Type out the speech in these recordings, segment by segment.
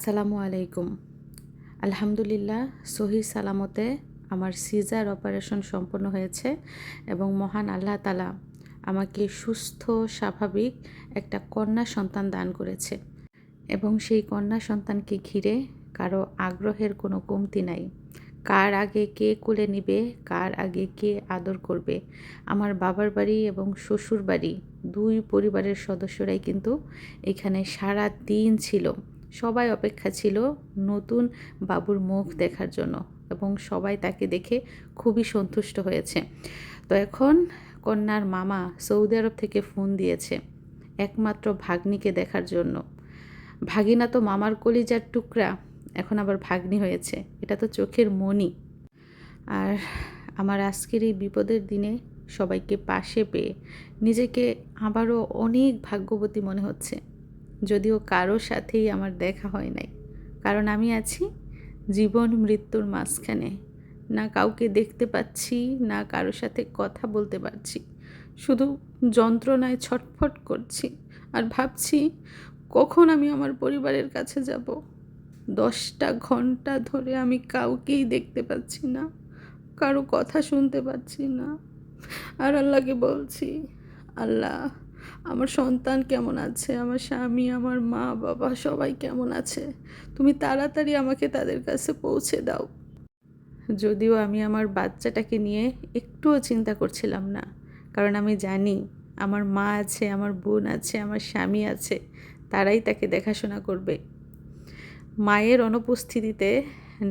আসসালামু আলাইকুম। আলহামদুলিল্লাহ, সহি সালামতে আমার সিজার অপারেশন সম্পন্ন হয়েছে এবং মহান আল্লাহ তালা আমাকে সুস্থ, স্বাভাবিক একটা কন্যা সন্তান দান করেছে এবং সেই কন্যা সন্তানকে ঘিরে কারও আগ্রহের কোনো কমতি নাই। কার আগে কে কোলে নিবে, কার আগে কে আদর করবে, আমার বাবার বাড়ি এবং শ্বশুর বাড়ি, দুই পরিবারের সদস্যরাই কিন্তু এখানে সারা দিন ছিল। সবাই অপেক্ষা ছিল নতুন বাবুর মুখ দেখার জন্য এবং সবাই তাকে দেখে খুবই সন্তুষ্ট হয়েছে। তো এখন কন্যার মামা সৌদি আরব থেকে ফোন দিয়েছে একমাত্র ভাগ্নিকে দেখার জন্য। ভাগিনা তো মামার কলিজার টুকরা, এখন আবার ভাগ্নি হয়েছে, এটা তো চোখের মনি। আর আমার আজকের এই বিপদের দিনে সবাইকে পাশে পেয়ে নিজেকে আবারও অনেক ভাগ্যবতী মনে হচ্ছে। যদিও কারও সাথেই আমার দেখা হয় নাই। কারণ আমি আছি জীবন মৃত্যুর মাঝখানে। না কাউকে দেখতে পাচ্ছি, না কারও সাথে কথা বলতে পারছি। শুধু যন্ত্রণায় ছটফট করছি আর ভাবছি, কখন আমি আমার পরিবারের কাছে যাব? দশটা ঘণ্টা ধরে আমি কাউকেই দেখতে পাচ্ছি না, কারও কথা শুনতে পাচ্ছি না। আর আল্লাহকে বলছি, আল্লাহ আমার সন্তান কেমন আছে? আমার স্বামী, আমার মা, বাবা সবাই কেমন আছে? তুমি তাড়াতাড়ি আমাকে তাদের কাছে পৌঁছে দাও। যদিও আমি আমার বাচ্চাটাকে নিয়ে একটুও চিন্তা করছিলাম না, কারণ আমি জানি আমার মা আছে, আমার বোন আছে, আমার স্বামী আছে, তারাই তাকে দেখাশোনা করবে। মায়ের অনুপস্থিতিতে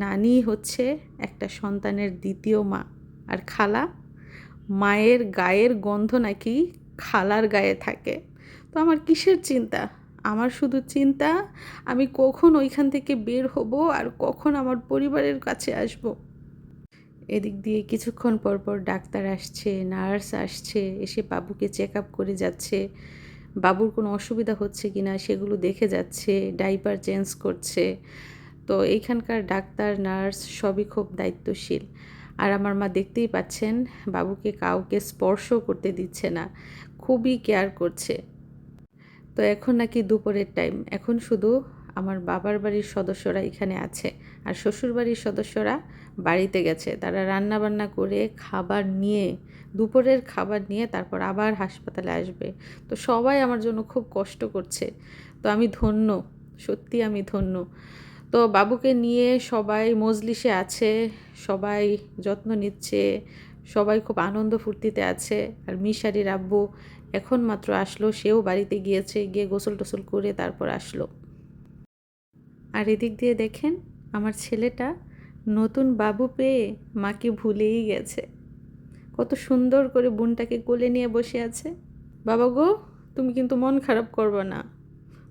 নানি হচ্ছে একটা সন্তানের দ্বিতীয় মা। আর খালা, মায়ের গায়ের গন্ধ নাকি খালার গায়ে থাকে। তো আমার কিসের চিন্তা? আমার শুধু চিন্তা, আমি কখন ওইখান থেকে বের হব আর কখন আমার পরিবারের কাছে আসব। এদিক দিয়ে কিছুক্ষণ পর পর ডাক্তার আসছে, নার্স আসছে, এসে বাবুকে চেক আপ করে যাচ্ছে। বাবুর কোনো অসুবিধা হচ্ছে কি না সেগুলো দেখে যাচ্ছে, ডাইপার চেঞ্জ করছে। তো এইখানকার ডাক্তার, নার্স সবই খুব দায়িত্বশীল। আর আমার মা দেখতেই পাচ্ছেন, বাবুকে কাউকে স্পর্শ করতে দিচ্ছে না। খুবই কেয়ার করছে। তো এখন নাকি দুপুরের টাইম। এখন শুধু আমার বাবার বাড়ির সদস্যরা এখানে আছে আর শ্বশুর বাড়ির সদস্যরা বাড়িতে গেছে। তারা রান্না বান্না করে খাবার নিয়ে, দুপুরের খাবার নিয়ে তারপর আবার হাসপাতালে আসবে। তো সবাই আমার জন্য খুব কষ্ট করছে। তো আমি ধন্য, সত্যি আমি ধন্য। তো বাবুকে নিয়ে সবাই মজলিসে আছে, সবাই যত্ন নিচ্ছে, সবাই খুব আনন্দ ফুর্তিতে আছে। আর মিশারির আব্বু এখন মাত্র আসলো, সেও বাড়িতে গিয়েছে, গিয়ে গোসল টোসল করে তারপর আসলো। আর এদিক দিয়ে দেখেন, আমার ছেলেটা নতুন বাবু পেয়ে মাকে ভুলেই গেছে। কত সুন্দর করে বোনটাকে কোলে নিয়ে বসে আছে। বাবা গো, তুমি কিন্তু মন খারাপ করবা না।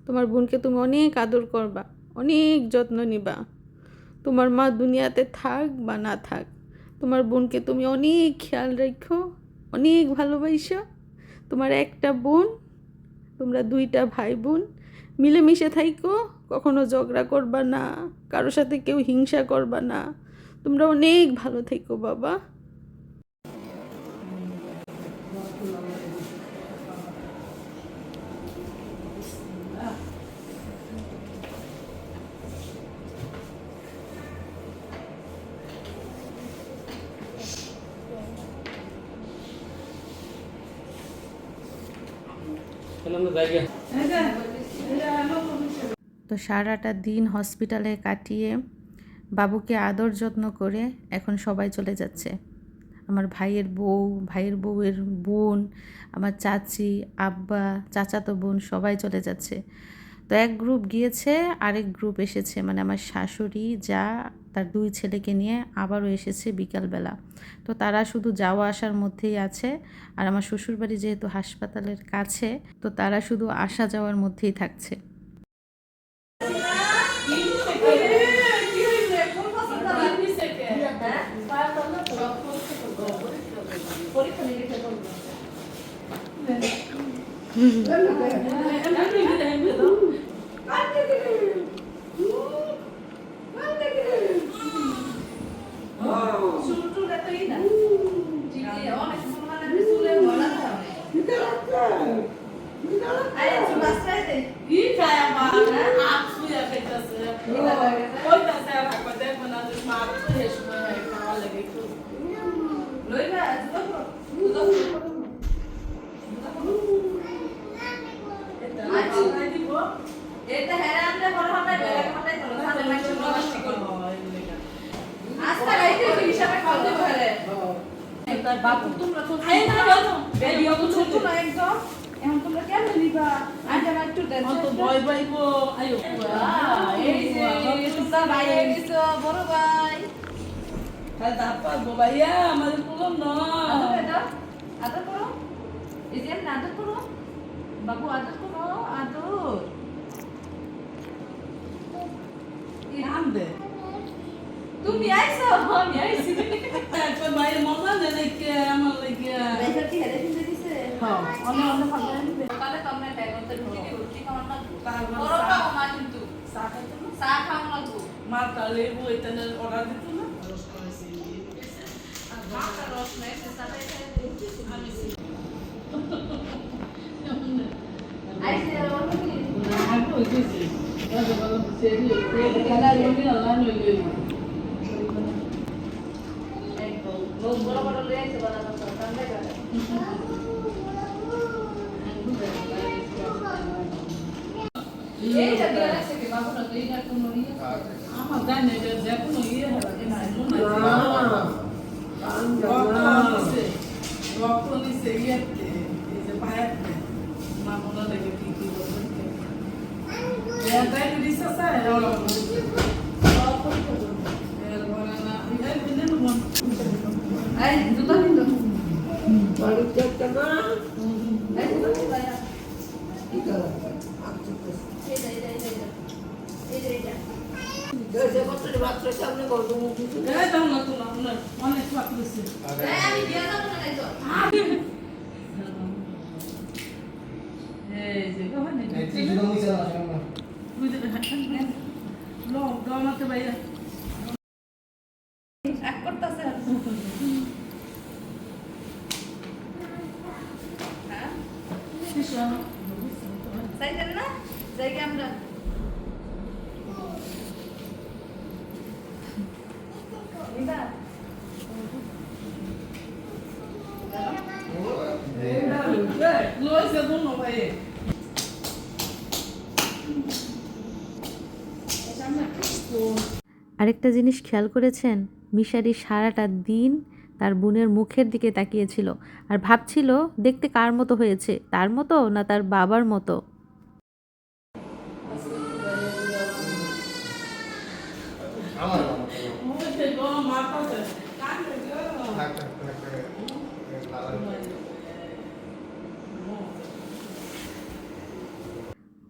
তোমার বোনকে তুমি অনেক আদর করবা, অনেক যত্ন নিবা। তোমার মা দুনিয়াতে থাক বা না থাক, তোমার বোনকে তুমি অনেক খেয়াল রাখো, অনেক ভালোবাসো। তোমার একটা বোন, তোমরা দুইটা ভাই বোন মিলেমিশে থাইকো, কখনো ঝগড়া করবা না কারোর সাথে কেউ হিংসা করবা না। তোমরা অনেক ভালো থেকো, বাবা। তো সারাটা দিন হসপিটালে কাটিয়ে বাবুকে আদর যত্ন করে এখন সবাই চলে যাচ্ছে। আমার ভাইয়ের বউ, ভাইয়ের বউয়ের বোন, আমার চাচি, আব্বা, চাচাতো বোন সবাই চলে যাচ্ছে। তো এক গ্রুপ গিয়েছে আরেক গ্রুপ এসেছে মানে আমার শাশুড়ি যা তার দুই ছেলেকে নিয়ে আবারও এসেছে বিকালবেলা তো তারা শুধু যাওয়া আসার মধ্যেই আছে আর আমার শ্বশুরবাড়ি যেহেতু হাসপাতালের কাছে তো তারা শুধু আসা যাওয়ার মধ্যেই থাকছে পরীক্ষা Oh. তোমরা কেমন নিবা আজ একটু দেন অত ভয় পাইব আয়ো এই যে তোমরা গেছো বড় ভাই খালি তারপর বাবাইয়া আমাদের আদর করো এই যে আদর করো বাবু আদর করো আদর নাম দে তুমি আইছো আমি আইছি একবার বাইরে মজা নাকি আমার লাগে কি হেরে সকালে তোমরা ব্যাগন তো রুটি রুটি খাওয়ার না। খাও মা কিন্তু চা খাইতো না চা খাওয়ার লাগবো মা তাহলে বই তাহলে অর্ডার দিত না মাথা রস নেই সে রুটি আমি আর অন্য কি ওই গেছি ভালো ভালো সেরি খেলা লগে আল্লাহ লগে একদম লোক বড় বড় কি বাবু না তুই না কোন নিয়ে আমার জানি গামাতে বাইরে এক আরেকটা জিনিস খেয়াল করেছেন? মিশারি সারাটা দিন তার বোনের মুখের দিকে তাকিয়েছিল আর ভাবছিল, দেখতে কার মতো হয়েছে? তার মতো না তার বাবার মতো?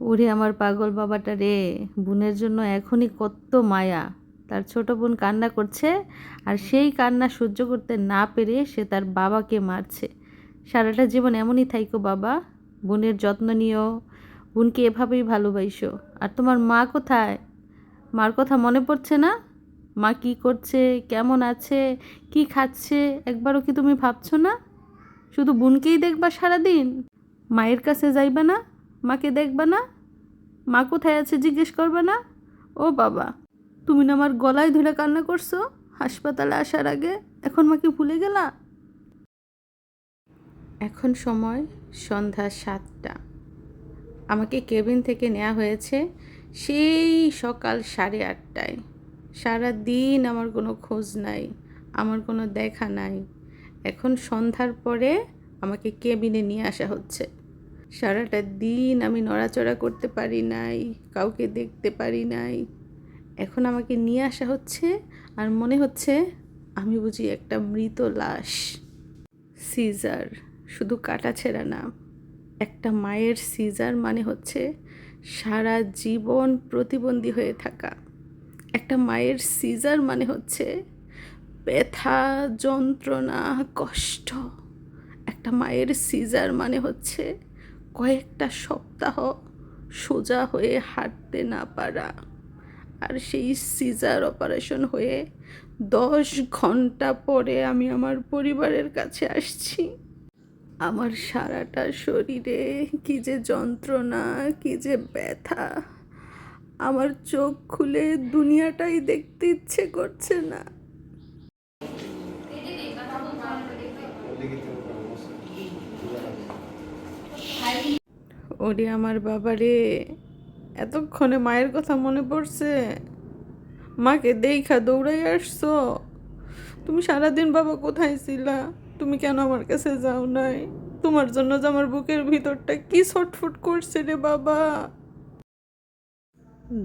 ওরে আমার পাগল বাবাটা রে, বোনের জন্য এখনই কত মায়া। তার ছোট বোন কান্না করছে আর সেই কান্না সহ্য করতে না পেরে সে তার বাবাকে মারছে। সারাটা জীবন এমনই থাইকো বাবা, বোনের যত্ন নিও, বোনকে এভাবেই ভালোবাসো। আর তোমার মা কোথায়? মার কথা মনে পড়ছে না? মা কি করছে? কেমন আছে? কি খাচ্ছে? একবারও কি তুমি ভাবছ না? শুধু বোনকেই দেখবা সারাদিন? মায়ের কাছে যাইবা না? মাকে দেখবা না? মা কোথায় আছে জিজ্ঞেস করবে না? ও বাবা। তুমি না আমার গলায় ধরে কান্না করছ? হাসপাতালে আসার আগে এখন মাকে ভুলে গেলা? এখন সময় সন্ধ্যা সাতটা। আমাকে কেবিন থেকে নেওয়া হয়েছে সেই সকাল সাড়ে আটটায়। সারা দিন আমার কোনো খোঁজ নাই, আমার কোনো দেখা নাই। এখন সন্ধ্যার পরে আমাকে কেবিনে নিয়ে আসা হচ্ছে। সারাটা দিন আমি নড়াচড়া করতে পারি নাই, কাউকে দেখতে পারি নাই। এখন আমাকে নিয়ে আসা হচ্ছে আর মনে হচ্ছে আমি বুঝি একটা মৃত লাশ। সিজার, শুধু কাটা ছেঁড়া না, একটা মায়ের সিজার মানে হচ্ছে সারা জীবন প্রতিবন্ধী হয়ে থাকা। একটা মায়ের সিজার মানে হচ্ছে ব্যথা, যন্ত্রণা, কষ্ট। একটা মায়ের সিজার মানে হচ্ছে কয়েকটা সপ্তাহ সোজা হয়ে হাঁটতে না পারা। আর সেই সিজার অপারেশন হয়ে দশ ঘণ্টা পরে আমি আমার পরিবারের কাছে আসছি। আমার সারাটা শরীরে কি যে যন্ত্রণা, কি যে ব্যথা, আমার চোখ খুলে দুনিয়াটাই দেখতে ইচ্ছে করছে না। ওরে আমার বাবারে। এতক্ষণে মায়ের কথা মনে পড়ছে? মাকে দেখা দৌড়াই আসছো? তুমি সারাদিন বাবা কোথায় ছিলা? তুমি কেন আমার কাছে যাও নাই? তোমার জন্য যে আমার বুকের ভিতরটা কি ছটফট করছে রে বাবা?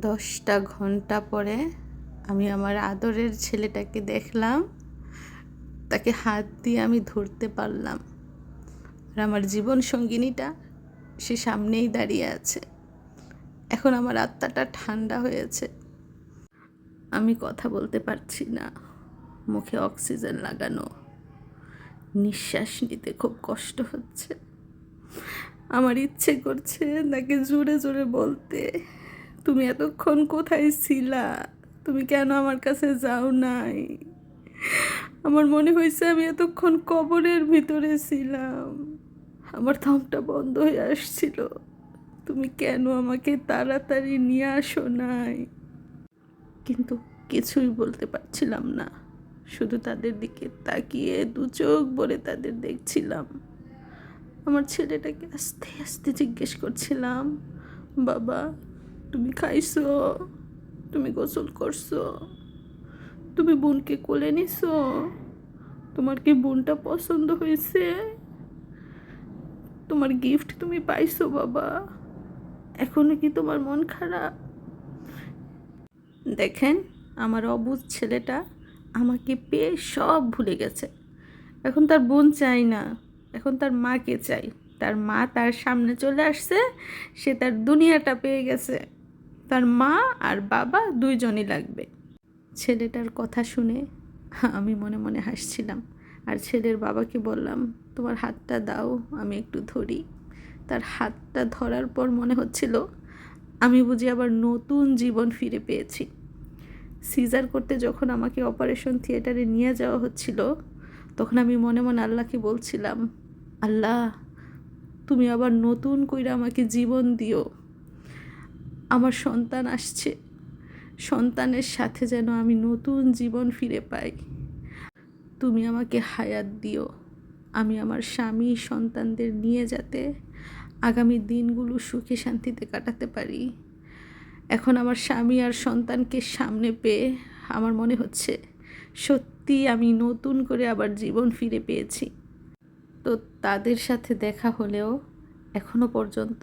দশটা ঘণ্টা পরে আমি আমার আদরের ছেলেটাকে দেখলাম। তাকে হাত দিয়ে আমি ধরতে পারলাম। আর আমার জীবন সঙ্গিনীটা সে সামনেই দাঁড়িয়ে আছে। এখন আমার আত্মাটা ঠান্ডা হয়েছে। আমি কথা বলতে পারছি না। মুখে অক্সিজেন লাগানো। নিঃশ্বাস নিতে খুব কষ্ট হচ্ছে। আমার ইচ্ছে করছে তাকে জোরে জোরে বলতে। তুমি এতক্ষণ কোথায় ছিলা? তুমি কেন আমার কাছে যাও নাই? আমার মনে হয়েছে আমি এতক্ষণ কবরের ভিতরে ছিলাম। আমার থমটা বন্ধ হয়ে আসছিল। তুমি কেন আমাকে তাড়াতাড়ি নিয়ে আসো নাই? কিন্তু কিছুই বলতে পারছিলাম না। শুধু তাদের দিকে তাকিয়ে দু চোখ ভরে তাদের দেখছিলাম। আমার ছেলেটাকে আস্তে আস্তে জিজ্ঞেস করছিলাম, বাবা, তুমি খাইছো? তুমি গোসল করছ? তুমি বোনকে কোলে নিছো? তোমার কি বোনটা পছন্দ হয়েছে? তোমার গিফট তুমি পাইছো, বাবা? এখনও কি তোমার মন খারাপ? দেখেন, আমার অবুধ ছেলেটা আমাকে পেয়ে সব ভুলে গেছে। এখন তার বোন চাই না, এখন তার মাকে চাই। তার মা তার সামনে চলে আসছে, সে তার দুনিয়াটা পেয়ে গেছে। তার মা আর বাবা দুইজনই লাগবে। ছেলেটার কথা শুনে আমি মনে মনে হাসছিলাম। আর ছেলের বাবাকে বললাম, তোমার হাতটা দাও, আমি একটু ধরি। তার হাতটা ধরার পর মনে হচ্ছিল, আমি বুঝি আবার নতুন জীবন ফিরে পেয়েছি। সিজার করতে যখন আমাকে অপারেশন থিয়েটারে নিয়ে যাওয়া হচ্ছিল, তখন আমি মনে মনে আল্লাহকে বলছিলাম, আল্লাহ, তুমি আবার নতুন কইরা আমাকে জীবন দিও। আমার সন্তান আসছে। সন্তানের সাথে যেন আমি নতুন জীবন ফিরে পাই। তুমি আমাকে হায়াত দিও। আমি আমার স্বামী সন্তানদের নিয়ে যাতে আগামী দিনগুলো সুখে শান্তিতে কাটাতে পারি। এখন আমার স্বামী আর সন্তানকে সামনে পেয়ে আমার মনে হচ্ছে, সত্যি আমি নতুন করে আবার জীবন ফিরে পেয়েছি। তো তাদের সাথে দেখা হলেও এখনও পর্যন্ত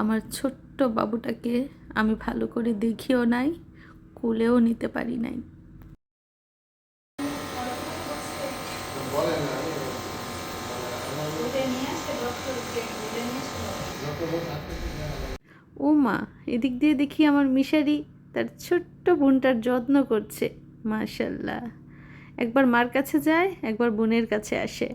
আমার ছোট্ট বাবুটাকে আমি ভালো করে দেখিও নাই, কুলেও নিতে পারি নাই বলে না যত হোক থাকতে ও মা, এদিক দিয়ে দেখি আমার মিশারি তার ছোট্ট বোনটার যত্ন করছে, মাশাল্লাহ। একবার মার কাছে যায়, একবার বোনের কাছে আসে।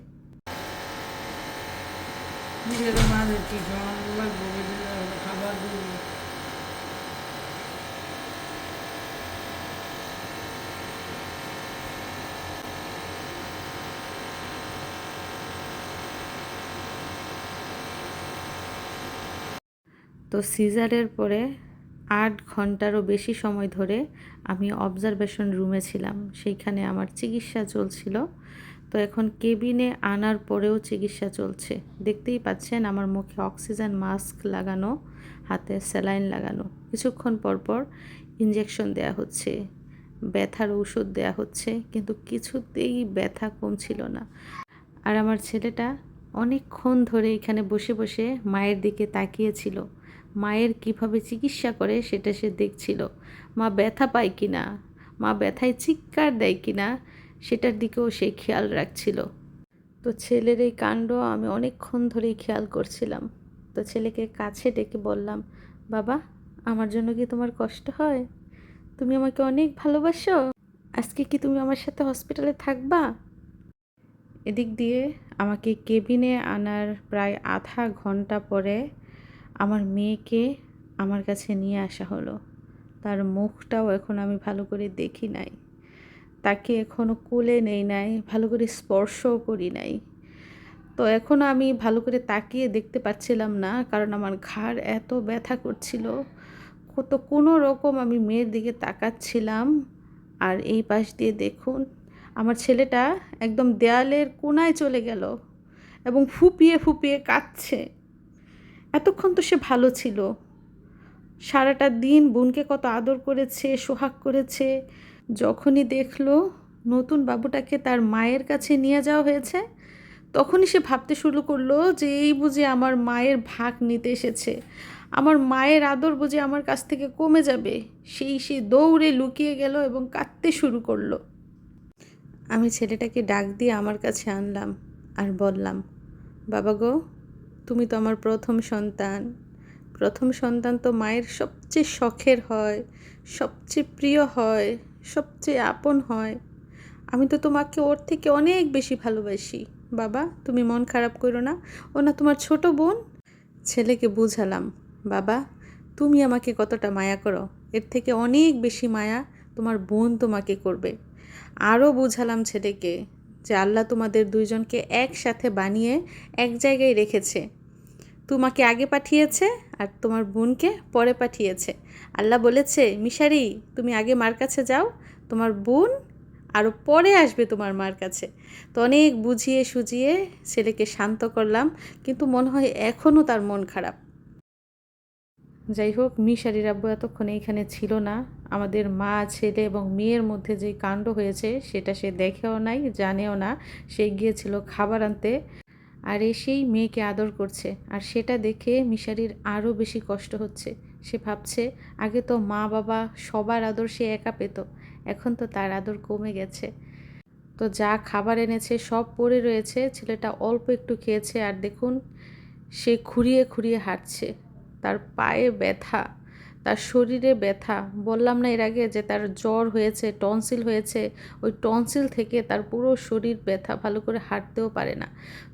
তো সিজারের পরে আট ঘন্টারও বেশি সময় ধরে আমি অবজারভেশন রুমে ছিলাম। সেইখানে আমার চিকিৎসা চলছিল। তো এখন কেবিনে আনার পরেও চিকিৎসা চলছে। দেখতেই পাচ্ছেন আমার মুখে অক্সিজেন মাস্ক লাগানো, হাতে স্যালাইন লাগানো। কিছুক্ষণ পর পর ইঞ্জেকশন দেয়া হচ্ছে, ব্যথার ওষুধ দেয়া হচ্ছে, কিন্তু কিছুতেই ব্যথা কমছিল না। আর আমার ছেলেটা অনেকক্ষণ ধরে এখানে বসে বসে মায়ের দিকে তাকিয়েছিল। মায়ের কীভাবে চিকিৎসা করে সেটা সে দেখছিল। মা ব্যথা পায় কি না? মা ব্যথায় চিৎকার দেয় কি না? সেটার দিকেও সে খেয়াল রাখছিল। তো ছেলের এই কাণ্ড আমি অনেকক্ষণ ধরেই খেয়াল করছিলাম। তো ছেলেকে কাছে ডেকে বললাম, বাবা, আমার জন্য কি তোমার কষ্ট হয়? তুমি আমাকে অনেক ভালোবাসো। আজকে কি তুমি আমার সাথে হসপিটালে থাকবা? এদিক দিয়ে আমাকে কেবিনে আনার প্রায় আধা ঘণ্টা পরে আমার মেয়েকে আমার কাছে নিয়ে আসা হলো। তার মুখটাও এখন আমি ভালো করে দেখি নাই। তাকে এখনও কোলে নেই নাই, ভালো করে স্পর্শও করি নাই। তো এখন আমি ভালো করে তাকিয়ে দেখতে পাচ্ছিলাম না, কারণ আমার ঘাড় এত ব্যথা করছিল। তো কোনো রকম আমি মেয়ের দিকে তাকাচ্ছিলাম। আর এই পাশ দিয়ে দেখুন, আমার ছেলেটা একদম দেয়ালের কোনায় চলে গেল এবং ফুপিয়ে ফুপিয়ে কাঁদছে। এতক্ষণ তো সে ভালো ছিল। সারাটা দিন বোনকে কত আদর করেছে, সোহাগ করেছে। যখনই দেখল নতুন বাবুটাকে তার মায়ের কাছে নিয়ে যাওয়া হয়েছে, তখনই সে ভাবতে শুরু করল যে এই বুঝে আমার মায়ের ভাগ নিতে এসেছে। আমার মায়ের আদর বুঝে আমার কাছ থেকে কমে যাবে। সেই সে দৌড়ে লুকিয়ে গেল এবং কাঁদতে শুরু করল। আমি ছেলেটাকে ডাক দিয়ে আমার কাছে আনলাম আর বললাম, বাবা গো তুমি তো আমার প্রথম সন্তান। প্রথম সন্তান তো মায়ের সবচেয়ে শখের হয়, সবচেয়ে প্রিয় হয়, সবচেয়ে আপন হয়। আমি তো তোমাকে ওর থেকে অনেক বেশি ভালোবাসি। বাবা, তুমি মন খারাপ করো না। ও না তোমার ছোট বোন। ছেলেকে বুঝালাম। বাবা, তুমি আমাকে কতটা মায়া করো। এর থেকে অনেক বেশি মায়া তোমার বোন তোমাকে করবে। আরও বুঝালাম ছেলেকে যে আল্লাহ তোমাদের দুইজনকে একসাথে বানিয়ে এক জায়গায় রেখেছে। তোমাকে আগে পাঠিয়েছে আর তোমার বোনকে পরে পাঠিয়েছে। আল্লাহ বলেছে, মিশারি, তুমি আগে মার কাছে যাও, তোমার বোন আরও পরে আসবে তোমার মার কাছে। তো অনেক বুঝিয়ে সুজিয়ে ছেলেকে শান্ত করলাম, কিন্তু মনে হয় এখনও তার মন খারাপ। যাই হোক মিশারির আব্বু এতক্ষণ এখানে ছিল না। আমাদের মা, ছেলে এবং মেয়ের মধ্যে যে কাণ্ড হয়েছে, সেটা সে দেখেও নাই, জানেও না। সে গিয়েছিল খাবার আনতে। আর এসেই মেয়েকে আদর করছে, আর সেটা দেখে মিশারির আরও বেশি কষ্ট হচ্ছে। সে ভাবছে, আগে তো মা বাবা সবার আদর সে একা পেত, এখন তো তার আদর কমে গেছে। তো যা খাবার এনেছে সব পড়ে রয়েছে, ছেলেটা অল্প একটু খেয়েছে, আর দেখুন, সে খুঁড়িয়ে খুঁড়িয়ে হাঁটছে। তার পায়ে ব্যথা। তার শরীরে ব্যথা। বললাম না এর আগে যে তার জ্বর হয়েছে, টনসিল হয়েছে, ওই টনসিল থেকে তার পুরো শরীর ব্যথা, ভালো করে হাঁটতেও পারে না।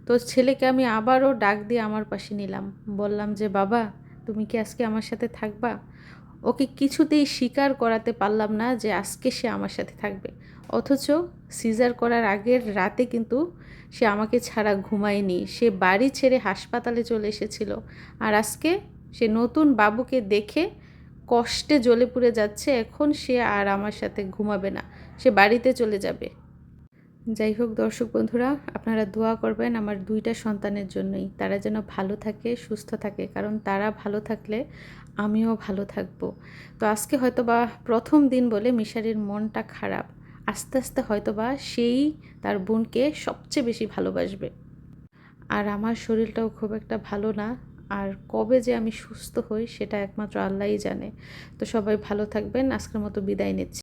তো ছেলেকে আমি আবারও ডাক দিয়ে আমার পাশে নিলাম। বললাম যে, বাবা, তুমি কি আজকে আমার সাথে থাকবা? ওকে কিছুতেই স্বীকার করাতে পারলাম না যে, আজকে সে আমার সাথে থাকবে। অথচ সিজার করার আগের রাতে কিন্তু সে আমাকে ছাড়া ঘুমায়নি। সে বাড়ি ছেড়ে হাসপাতালে চলে এসেছিল। আর আজকে সে নতুন বাবুকে দেখে কষ্টে জ্বলে পুড়ে যাচ্ছে, এখন সে আর আমার সাথে ঘুমাবে না, সে বাড়িতে চলে যাবে। যাই হোক দর্শক বন্ধুরা, আপনারা দোয়া করবেন আমার দুইটা সন্তানের জন্যই, তারা যেন ভালো থাকে, সুস্থ থাকে, কারণ তারা ভালো থাকলে আমিও ভালো থাকব। তো আজকে হয়তো বা প্রথম দিন বলে মিশারির মনটা খারাপ, আস্তে আস্তে হয়তো বা সেই তার বোনকে সবচেয়ে বেশি ভালোবাসবে। আর আমার শরীরটাও খুব একটা ভালো না আর কবে যে আমি সুস্থ হই, সেটা একমাত্র আল্লাহই জানে। তো সবাই ভালো থাকবেন। আজকের মতো বিদায় নিচ্ছি।